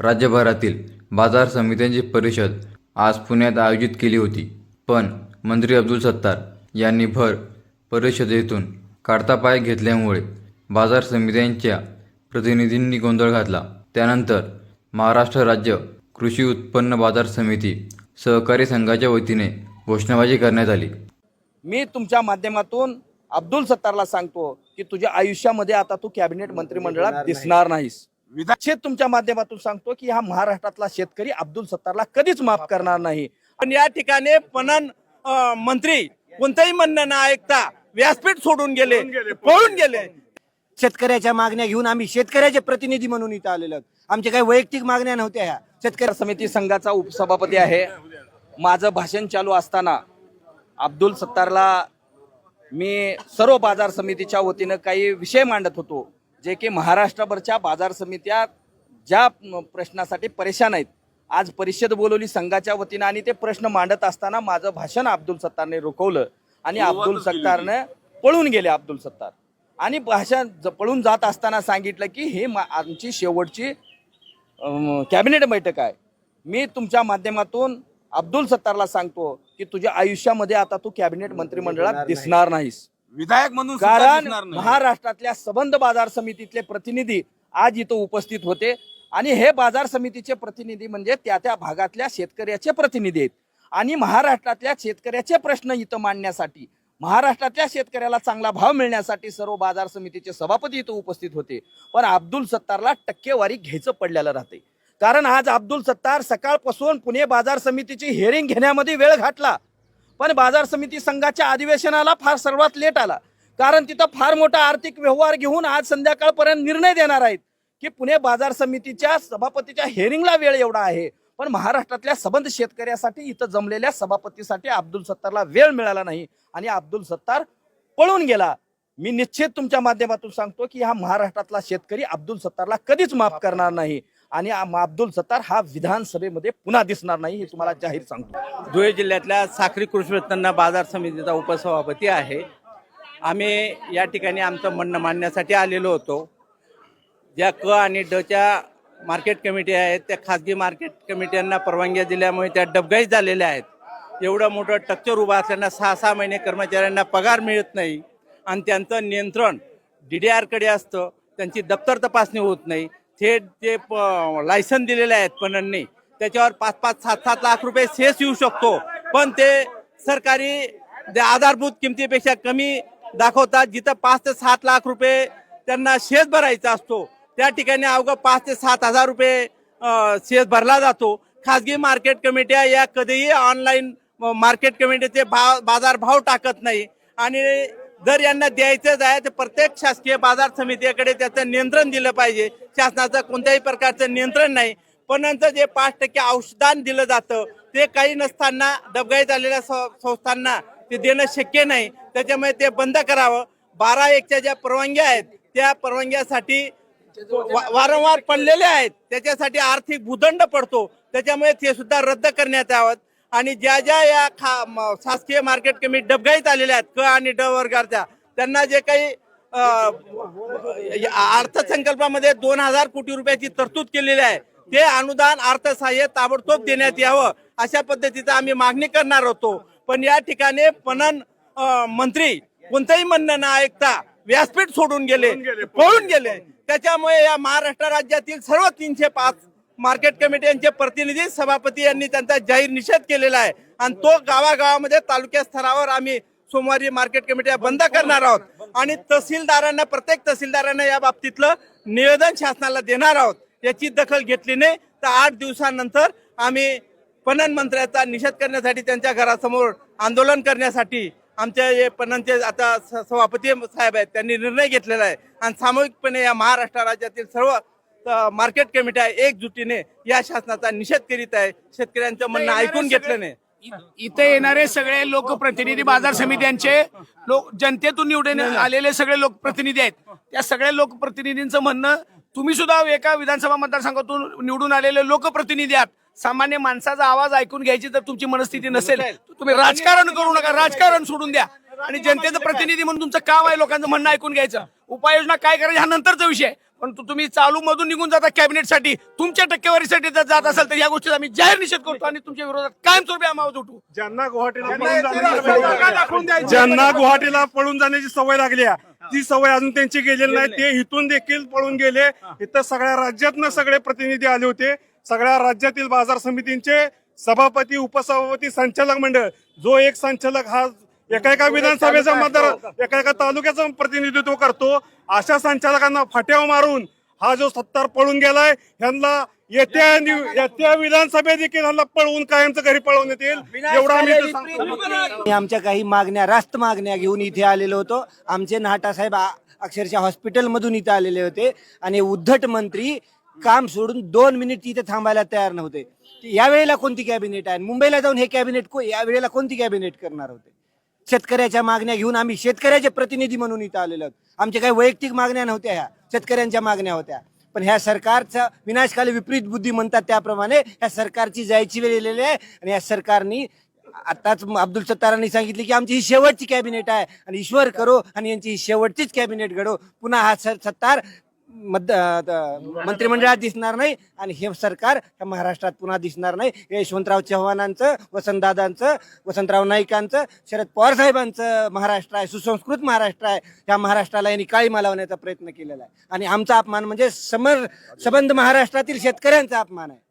राज्यभरातील बाजार समित्यांची परिषद आज पुण्यात आयोजित केली होती. पण मंत्री अब्दुल सत्तार यांनी भर परिषदेतून काढता पाय घेतल्यामुळे बाजार समित्यांच्या प्रतिनिधींनी गोंधळ घातला. त्यानंतर महाराष्ट्र राज्य कृषी उत्पन्न बाजार समिती सहकारी संघाच्या वतीने घोषणाबाजी करण्यात आली. मी तुमच्या माध्यमातून अब्दुल सत्तारला सांगतो की तुझ्या आयुष्यामध्ये आता तू कॅबिनेट मंत्रिमंडळात दिसणार नाहीस. विधाक्षेत तुमच्या माध्यमातून सांगतो की हा महाराष्ट्रातला शेतकरी अब्दुल सत्तारला कधीच माफ करणार नाही. पण या ठिकाणी पणन मंत्री कोणतंही म्हणणं न ऐकता व्यासपीठ सोडून गेले पळून गेले. शेतकऱ्याच्या मागण्या घेऊन आम्ही शेतकऱ्याचे प्रतिनिधी म्हणून इथं आलेलो. आमच्या काही वैयक्तिक मागण्या नव्हत्या ह्या. शेतकरी समिती संघाचा उपसभापती आहे. माझं भाषण चालू असताना अब्दुल सत्तारला मी सर्व बाजार समितीच्या वतीनं काही विषय मांडत होतो. जे की महाराष्ट्रभरच्या बाजार समित्या ज्या प्रश्नासाठी परेशान आहेत. आज परिषद बोलवली संघाच्या वतीनं आणि ते प्रश्न मांडत असताना माझं भाषण अब्दुल सत्तारने रोखवलं आणि अब्दुल सत्तारने पळून गेले अब्दुल सत्तार. आणि भाषण पळून जात असताना सांगितलं की हे आमची शेवटची कॅबिनेट बैठक आहे. मी तुमच्या माध्यमातून अब्दुल सत्तारला सांगतो की तुझ्या आयुष्यामध्ये आता तू कॅबिनेट मंत्रिमंडळात दिसणार नाहीस. विधायक म्हणून सुद्धा कारण दिसणार नाही. महाराष्ट्रातल्या सबंध बाजार समितीतले प्रतिनिधी आज इथं उपस्थित होते. आणि हे बाजार समितीचे प्रतिनिधी म्हणजे त्या त्या भागातल्या शेतकऱ्याचे प्रतिनिधी आहेत. आणि महाराष्ट्रातल्या शेतकऱ्याचे प्रश्न इथं मांडण्यासाठी महाराष्ट्रातल्या शेतकऱ्याला चांगला भाव मिळण्यासाठी सर्व बाजार समितीचे सभापती इथं उपस्थित होते. पण अब्दुल सत्तारला टक्केवारी घ्यायचं पडलेलं राहते कारण आज अब्दुल सत्तार सकाळपासून पुणे बाजार समितीची हिअरिंग घेण्यामध्ये वेळ घातला. पण बाजार समिती संघाच्या अधिवेशनाला फार सर्वात लेट आला. कारण तिथं फार मोठा आर्थिक व्यवहार घेऊन आज संध्याकाळपर्यंत निर्णय देणार आहेत की पुणे बाजार समितीच्या सभापतीच्या हेरिंगला वेळ एवढा आहे. पण महाराष्ट्रातल्या सबंध शेतकऱ्यासाठी इथं जमलेल्या सभापतीसाठी अब्दुल सत्तारला वेळ मिळाला नाही आणि अब्दुल सत्तार पळून गेला. मी निश्चित तुमच्या माध्यमातून सांगतो की हा महाराष्ट्रातला शेतकरी अब्दुल सत्तारला कधीच माफ करणार नाही. आणि अब्दुल सत्तार हा विधानसभेमध्ये पुन्हा दिसणार नाही हे तुम्हाला जाहीर सांगतो. धुळे जिल्ह्यातल्या साखरी कृषी उत्पन्न बाजार समितीचा उपसभापती आहे. आम्ही या ठिकाणी आमचं म्हणणं मांडण्यासाठी आलेलो होतो. ज्या क आणि डच्या मार्केट कमिटी आहेत त्या खाजगी मार्केट कमिट्यांना परवानग्या दिल्यामुळे त्या डबघाईत झालेल्या आहेत. एवढं मोठं टक्चर उभं असल्यानं सहा सहा महिने कर्मचाऱ्यांना पगार मिळत नाही आणि त्यांचं नियंत्रण डी डी आरकडे असतं. त्यांची दप्तर तपासणी होत नाही. थेट जे प लायसन दिलेले आहेत पणननी त्याच्यावर पाच पाच सात सात लाख रुपये सेस येऊ शकतो. पण ते सरकारी जे आधारभूत किमतीपेक्षा कमी दाखवतात जिथं पाच ते सात लाख रुपये त्यांना शेत भरायचा असतो. त्या ठिकाणी अवघं पाच ते सात हजार रुपये शेत भरला जातो. खाजगी मार्केट कमिट्या या कधीही ऑनलाईन मार्केट कमिटीचे भाव बाजार भाव टाकत नाही. आणि जर यांना द्यायचंच आहे तर प्रत्येक शासकीय बाजार समितीकडे त्याचं नियंत्रण दिलं पाहिजे. शासनाचं कोणत्याही प्रकारचं नियंत्रण नाही. पण नंतर जे पाच टक्के औषधान दिलं जातं ते काही नसताना डबगाईत आलेल्या संस्थांना ते देणं शक्य नाही. त्याच्यामुळे ते बंद करावं. बारा एकच्या ज्या परवानग्या आहेत त्या परवानग्यासाठी वा- वारंवार पडलेल्या आहेत. त्याच्यासाठी आर्थिक भूदंड पडतो. त्याच्यामुळे ते सुद्धा रद्द करण्यात यावं आणि ज्या ज्या या खा शासकीय मार्केट कमी डबगाईत आलेल्या आहेत क आणि ड वर्गाच्या त्यांना जे काही अर्थसंकल्पामध्ये दोन हजार कोटी रुपयाची तरतूद केलेली आहे ते अनुदान अर्थसहाय्य ताबडतोब देण्यात यावं अशा पद्धतीचं आम्ही मागणी करणार होतो. पण या ठिकाणी पणन मंत्री कोणतंही म्हणणं न ऐकता व्यासपीठ सोडून गेले पळून गेले. त्याच्यामुळे या महाराष्ट्र राज्यातील सर्व तीनशे पाच मार्केट कमिटी यांचे प्रतिनिधी सभापती यांनी त्यांचा जाहीर निषेध केलेला आहे. आणि तो गावागावामध्ये तालुक्या स्तरावर आम्ही सोमवारी मार्केट कमिट्या बंद करणार आहोत. आणि तहसीलदारांना प्रत्येक तहसीलदारांना या बाबतीतलं निवेदन शासनाला देणार आहोत. याची दखल घेतली नाही. तर आठ दिवसानंतर आम्ही पणन मंत्र्याचा निषेध करण्यासाठी त्यांच्या घरासमोर आंदोलन करण्यासाठी आमच्या जे पणनचे आता स- सभापती साहेब आहेत त्यांनी निर्णय घेतलेला आहे. आणि सामूहिकपणे या महाराष्ट्र राज्यातील सर्व मार्केट कमिट्या एकजुटीने या शासनाचा निषेध करीत आहे. शेतकऱ्यांचं म्हणणं ऐकून घेतलं नाही. इथे येणारे सगळे लोकप्रतिनिधी बाजार समित्यांचे लोक जनतेतून निवडून आलेले सगळे लोकप्रतिनिधी आहेत. त्या सगळ्या लोकप्रतिनिधींचं म्हणणं तुम्ही सुद्धा एका विधानसभा मतदारसंघातून निवडून आलेले लोकप्रतिनिधी आहात. सामान्य माणसाचा आवाज ऐकून घ्यायची जर तुमची मनस्थिती नसेल तर तुम्ही राजकारण करू नका राजकारण सोडून द्या. आणि जनतेचं प्रतिनिधी म्हणून तुमचं काम आहे लोकांचं म्हणणं ऐकून घ्यायचं. उपाययोजना काय करायची हा नंतरचा विषय. पण तु- तुम्ही चालू मधून निघून जाता कॅबिनेटसाठी तुमच्या टक्केवारीसाठी जर जात असाल तर या गोष्टीचा आम्ही जाहीर निषेध करतो आणि तुमच्या विरोधात कायमस्वरूपी आम्ही आवाज उठवू. ज्यांना गुवाहाटीला. ज्यांना गुवाहाटीला पळून जाण्याची सवय लागली आहे, ती सवय अजून त्यांची गेलेली नाही. ते इथून देखील पळून गेले. इथं सगळ्या राज्यातनं सगळे प्रतिनिधी आले होते. सगळ्या राज्यातील बाजार समितींचे सभापती उपसभापती संचालक मंडळ. जो एक संचालक हा एका एका विधानसभेचा मतदार एका एका तालुक्याचं प्रतिनिधित्व करतो. अशा संचालकांना फाट्यावर मारून हा जो सत्तार पळून गेलाय ह्यांना येत्या येत्या विधानसभेत देखील ह्यांना पळवून कायमचं घरी पळवून येतील. एवढा आम्ही आमच्या काही मागण्या रास्त मागण्या घेऊन इथे आलेलो होतो. आमचे नाटा साहेब अक्षरशः हॉस्पिटलमधून इथे आलेले होते. आणि उद्धट मंत्री काम सोडून दोन मिनिट इथे थांबायला तयार नव्हते. यावेळेला कोणती कॅबिनेट आहे? मुंबईला जाऊन हे कॅबिनेट को यावेळेला कोणती कॅबिनेट करणार होते? शेतकऱ्याच्या मागण्या घेऊन आम्ही शेतकऱ्याचे प्रतिनिधी म्हणून इथं आलेलो आहोत. आमच्या काही वैयक्तिक मागण्या नव्हत्या ह्या शेतकऱ्यांच्या मागण्या होत्या. पण ह्या सरकारचा विनाशकाली विपरीत बुद्धी म्हणतात त्याप्रमाणे ह्या सरकारची जायची वेळ आलेली आहे आणि या सरकारनी आताच अब्दुल सत्तारांनी सांगितले की आमची ही शेवटची कॅबिनेट आहे आणि ईश्वर करो आणि यांची ही शेवटचीच कॅबिनेट घडो. पुन्हा हा सर सत्तार मध्य द- मंत्रिमंडळात दिसणार नाही आणि हे सरकार ह्या महाराष्ट्रात पुन्हा दिसणार नाही. यशवंतराव चव्हाणांचं वसंतदादांचं वसंतराव नाईकांचं शरद पवार साहेबांचं महाराष्ट्र आहे सुसंस्कृत महाराष्ट्र आहे. ह्या महाराष्ट्राला यांनी काळी मालवण्याचा प्रयत्न केलेला आहे. आणि आमचा अपमान म्हणजे समर संबंध महाराष्ट्रातील शेतकऱ्यांचा अपमान आहे.